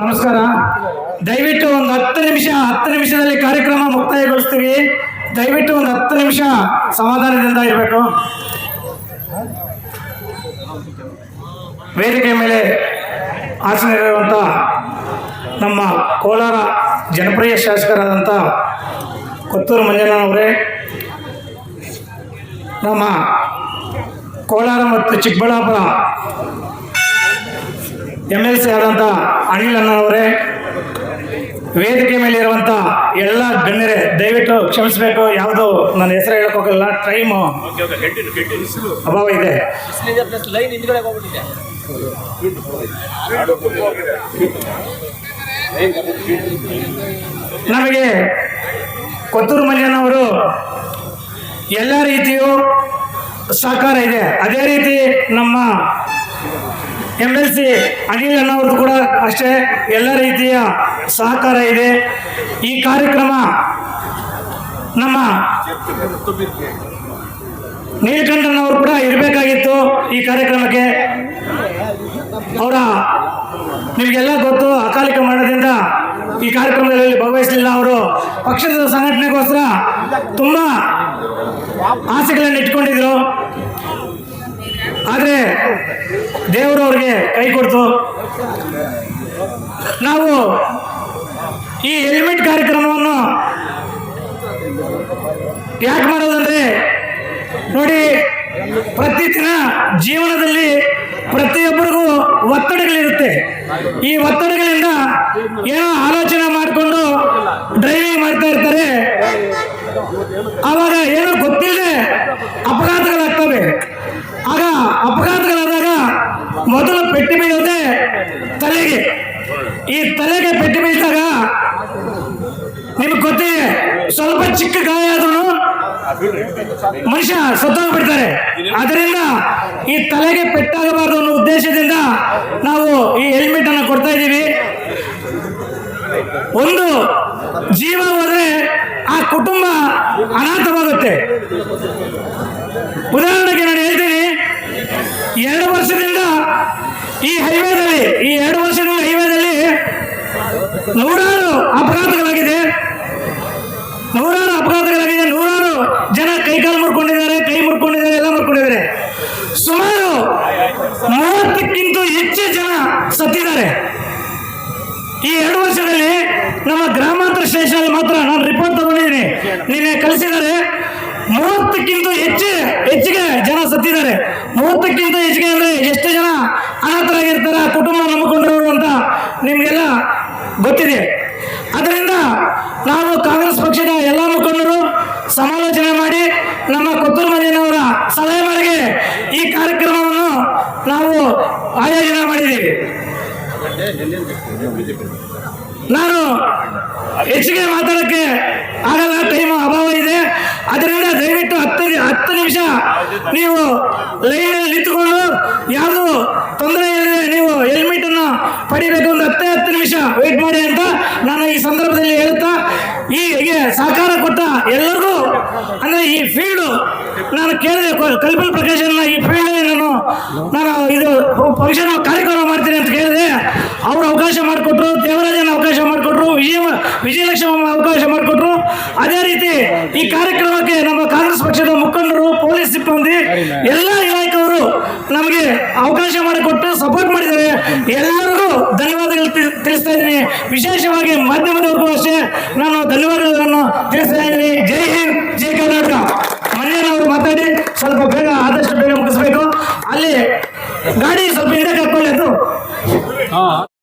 ನಮಸ್ಕಾರ. ದಯವಿಟ್ಟು ಒಂದು ಹತ್ತು ನಿಮಿಷ, ಹತ್ತು ನಿಮಿಷದಲ್ಲಿ ಕಾರ್ಯಕ್ರಮ ಮುಕ್ತಾಯಗೊಳಿಸ್ತೀವಿ. ದಯವಿಟ್ಟು ಒಂದು ಹತ್ತು ನಿಮಿಷ ಸಮಾಧಾನದಿಂದ ಇರಬೇಕು. ವೇದಿಕೆ ಮೇಲೆ ಆಸೀನರಿರುವಂಥ ನಮ್ಮ ಕೋಲಾರ ಜನಪ್ರಿಯ ಶಾಸಕರಾದಂಥ ಕೊತ್ತೂರು ಮಂಜನವರೇ ನಮ್ಮ ಕೋಲಾರ ಮತ್ತು ಚಿಕ್ಕಬಳ್ಳಾಪುರ ಎಂ ಎಲ್ ಸಿ ಆದಂಥ ಅನಿಲ್ ಅಣ್ಣನವರೇ ವೇದಿಕೆ ಮೇಲೆ ಇರುವಂಥ ಎಲ್ಲ ಗಣ್ಯರೇ ದಯವಿಟ್ಟು ಕ್ಷಮಿಸಬೇಕು. ಯಾವುದು ನನ್ನ ಹೆಸರು ಹೇಳಕ್ ಹೋಗಲ್ಲ ಟೈಮು ಅಭಾವ ಇದೆ. ನಮಗೆ ಕೊತ್ತೂರು ಮಂಜನವರು ಎಲ್ಲ ರೀತಿಯೂ ಸಹಕಾರ ಇದೆ. ಅದೇ ರೀತಿ ನಮ್ಮ ಎಂ ಎಲ್ ಸಿ ಅನಿಲ್ ಅನ್ನೋರ್ದು ಕೂಡ ಅಷ್ಟೇ ಎಲ್ಲ ರೀತಿಯ ಸಹಕಾರ ಇದೆ. ಈ ಕಾರ್ಯಕ್ರಮ ನಮ್ಮ ನೀಲಕಂಠನವರು ಕೂಡ ಇರಬೇಕಾಗಿತ್ತು ಈ ಕಾರ್ಯಕ್ರಮಕ್ಕೆ. ಅವರ ನಿಮಗೆಲ್ಲ ಗೊತ್ತು, ಅಕಾಲಿಕ ಮರಣದಿಂದ ಈ ಕಾರ್ಯಕ್ರಮದಲ್ಲಿ ಭಾಗವಹಿಸಲಿಲ್ಲ ಅವರು. ಪಕ್ಷದ ಸಂಘಟನೆಗೋಸ್ಕರ ತುಂಬ ಆಸೆಗಳನ್ನು ಇಟ್ಕೊಂಡಿದ್ರು ಆದರೆ ದೇವರು ಅವ್ರಿಗೆ ಕೈ ಕೊಡ್ತು. ನಾವು ಈ ಹೆಲ್ಮೆಟ್ ಕಾರ್ಯಕ್ರಮವನ್ನು ಯಾಕೆ ಮಾಡೋದಂದ್ರೆ ನೋಡಿ ಪ್ರತಿದಿನ ಜೀವನದಲ್ಲಿ ಪ್ರತಿಯೊಬ್ಬರಿಗೂ ಒತ್ತಡಗಳಿರುತ್ತೆ. ಈ ಒತ್ತಡಗಳಿಂದ ಏನೋ ಆಲೋಚನೆ ಮಾಡಿಕೊಂಡು ಡ್ರೈವಿಂಗ್ ಮಾಡ್ತಾ ಇರ್ತಾರೆ. ಆವಾಗ ಏನೋ ಗೊತ್ತಿಲ್ಲದೆ ಈ ತಲೆಗೆ ಪೆಟ್ಟು ಬೀಳ್ತಾಗ ನಿಮ್ಗೆ ಗೊತ್ತೇ, ಸ್ವಲ್ಪ ಚಿಕ್ಕ ಗಾಯ ಆದ್ರೂ ಮನುಷ್ಯ ಸತ್ತೋಗ್ಬಿಡ್ತಾರೆ ಅದರಿಂದ ಈ ತಲೆಗೆ ಪೆಟ್ಟಾಗಬಾರದು ಅನ್ನೋ ಉದ್ದೇಶದಿಂದ ನಾವು ಈ ಹೆಲ್ಮೆಟ್ ಅನ್ನು ಕೊಡ್ತಾ ಇದ್ದೀವಿ. ಒಂದು ಜೀವ ಹೋದ್ರೆ ಆ ಕುಟುಂಬ ಅನಾಥವಾಗುತ್ತೆ. ಉದಾಹರಣೆಗೆ ನಾನು ಹೇಳ್ತೀನಿ, ಎರಡು ವರ್ಷದಿಂದ ಈ ಹೈವೇದಲ್ಲಿ ಈ ಎರಡು ನೂರಾರು ಅಪಘಾತಗಳಾಗಿದೆ. ನೂರಾರು ಅಪಘಾತಗಳಾಗಿದೆ. ನೂರಾರು ಜನ ಕೈಕಾಲು ಮುರ್ಕೊಂಡಿದ್ದಾರೆ, ಕೈ ಮುರ್ಕೊಂಡಿದ್ದಾರೆ, ಎಲ್ಲ ಮುರ್ಕೊಂಡಿದ್ದಾರೆ. ಸುಮಾರು ಮೂವತ್ತಕ್ಕಿಂತ ಹೆಚ್ಚು ಜನ ಸತ್ತಿದ್ದಾರೆ. ಈ ಎರಡು ವರ್ಷದಲ್ಲಿ ನಮ್ಮ ಗ್ರಾಮಾಂತರ ಸ್ಟೇಷನ್ ಮಾತ್ರ ನಾನು ರಿಪೋರ್ಟ್ ತಗೊಂಡಿದ್ದೀನಿ. ನಿನ್ನೆ ಕಲಿಸಿದ್ದಾರೆ ಮೂವತ್ತಕ್ಕಿಂತ ಹೆಚ್ಚು, ಹೆಚ್ಚಿಗೆ ಜನ ಸತ್ತಿದ್ದಾರೆ. ಮೂವತ್ತಕ್ಕಿಂತ ಹೆಚ್ಚಿಗೆ ಅಂದರೆ ಎಷ್ಟು ಜನ ಅನಾಥರಾಗಿರ್ತಾರೆ, ಕುಟುಂಬ ನಂಬಿಕೊಂಡಿರೋರು ಅಂತ ನಿಮಗೆಲ್ಲ ಗೊತ್ತಿದೆ. ಅದರಿಂದ ನಾವು ಕಾಂಗ್ರೆಸ್ ಪಕ್ಷದ ಎಲ್ಲ ಮುಖಂಡರು ಸಮಾಲೋಚನೆ ಮಾಡಿ ನಮ್ಮ ಕೊತ್ತೂರು ಮನೆಯವರ ಸಲಹೆ ಮೇರೆಗೆ ಈ ಕಾರ್ಯಕ್ರಮವನ್ನು ನಾವು ಆಯೋಜನೆ ಮಾಡಿದ್ದೀವಿ. ನಾನು ಹೆಚ್ಚಿಗೆ ಮಾತಾಡೋಕ್ಕೆ ಆಗಲ್ಲ ಟೈಮ್ ಅಭಾವ ಇದೆ. ಅದರಿಂದ ದಯವಿಟ್ಟು ಹತ್ತು ಹತ್ತು ನಿಮಿಷ ನೀವು ಲೈನಲ್ಲಿ ನಿಂತುಕೊಂಡು ಯಾವುದು ತೊಂದರೆ ಇಲ್ಲದೆ ನೀವು ಹೆಲ್ಮೆಟನ್ನು ಪಡಿಬೇಕು ನಿಮಿಷ ವೇಟ್ ಮಾಡಿ ಅಂತ ನಾನು ಈ ಸಂದರ್ಭದಲ್ಲಿ ಹೇಳ್ತಾ ಈ ಸಹಕಾರ ಕೊಟ್ಟ ಎಲ್ಲರಿಗೂ, ಅಂದರೆ ಈ ಫೀಲ್ಡು ನಾನು ಕೇಳಿದೆ ಕಲ್ಪನ ಕಲ್ಪಲ್ ಪ್ರಕಾಶನ್ನ ಈ ಫೀಲ್ಡ್ ನಾನು ನಾನು ಇದು ಫಂಕ್ಷನ್ ಕಾರ್ಯಕ್ರಮ ಮಾಡ್ತೀನಿ ಅಂತ ಕೇಳಿದೆ. ಅವರು ಅವಕಾಶ ಮಾಡಿಕೊಟ್ರು, ದೇವರಾಜನ ಅವಕಾಶ ಮಾಡಿಕೊಟ್ರು, ವಿಜಯ, ವಿಜಯಲಕ್ಷ್ಮಿ ಅವಕಾಶ ಮಾಡಿಕೊಟ್ರು. ಅದೇ ರೀತಿ ಈ ಕಾರ್ಯಕ್ರಮಕ್ಕೆ ನಮ್ಮ ಕಾಂಗ್ರೆಸ್ ಪಕ್ಷದ ಮುಖಂಡರು, ಪೊಲೀಸ್ ಸಿಬ್ಬಂದಿ, ಎಲ್ಲ ಇಲಾಖೆಯವರು ನಮಗೆ ಅವಕಾಶ ಮಾಡಿಕೊಟ್ಟು ಸಪೋರ್ಟ್ ಮಾಡಿದ್ದಾರೆ. ಎಲ್ಲರಿಗೂ ತಿಳಿಸ್ತಾ ಇದ್ದೀನಿ. ವಿಶೇಷವಾಗಿ ಮಾಧ್ಯಮದವರೆಗೂ ಅಷ್ಟೇ ನಾನು ಧನ್ಯವಾದಗಳನ್ನು ತಿಳಿಸ್ತಾ ಇದ್ದೀನಿ. ಜೈ ಹಿಂದ್ ಜೈ